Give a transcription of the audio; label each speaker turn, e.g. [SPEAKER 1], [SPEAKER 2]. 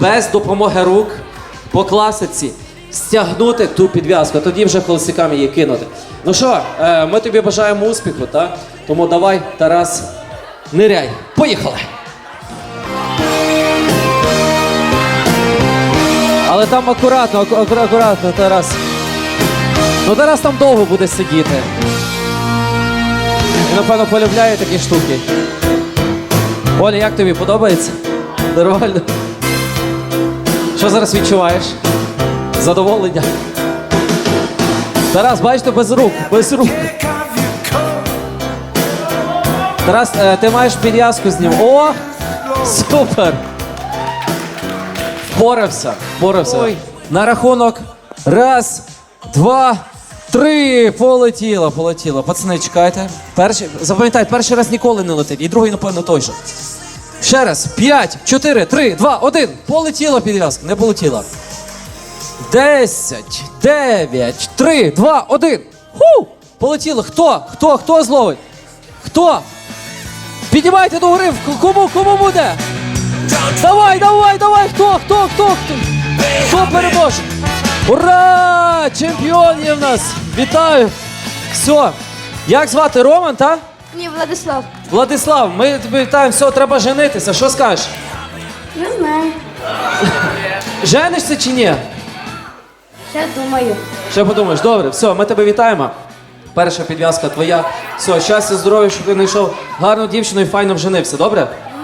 [SPEAKER 1] без допомоги рук по класиці стягнути ту підв'язку, тоді вже холостяками її кинути. Ну що, е, ми тобі бажаємо успіху, так? Тому давай, Тарас, ниряй. Поїхали! Але там акуратно, аку- аку- акуратно, Тарас. Ну Тарас там довго буде сидіти. Він, напевно, полюбляє такі штуки. Оля, як тобі подобається? Нормально. Що зараз відчуваєш? Задоволення. Тарас, бачите, без рук, без рук. Тарас, е, ти маєш підв'язку з ним. О! Супер! Впорався, впорався. На рахунок. Раз, два, три. Полетіло, полетіло. Пацани, чекайте. Перший, запам'ятайте, перший раз ніколи не летить. І другий, напевно, той же. Ще раз. П'ять, чотири, три, два, один. Полетіла підв'язка. Не полетіла. Десять, дев'ять, три, два, один. Ху! Полетіло. Хто? Хто? Хто зловить? Хто? Піднімайте до гори. Кому? Кому буде? Давай, давай, давай! Хто? Хто? Хто? Хто? Хто переможе? Ура! Чемпіон є в нас! Вітаю! Все. Як звати Роман, та?
[SPEAKER 2] Ні, Владислав.
[SPEAKER 1] Владислав, ми тебе вітаємо, все, треба женитися. Що скажеш?
[SPEAKER 2] Не знаю.
[SPEAKER 1] Женишся чи ні?
[SPEAKER 2] Ще думаю.
[SPEAKER 1] Ще подумаєш, добре, все, ми тебе вітаємо. Перша підв'язка твоя. Все, щастя, здоров'я, щоб ти знайшов гарну дівчину і файно вженився, добре?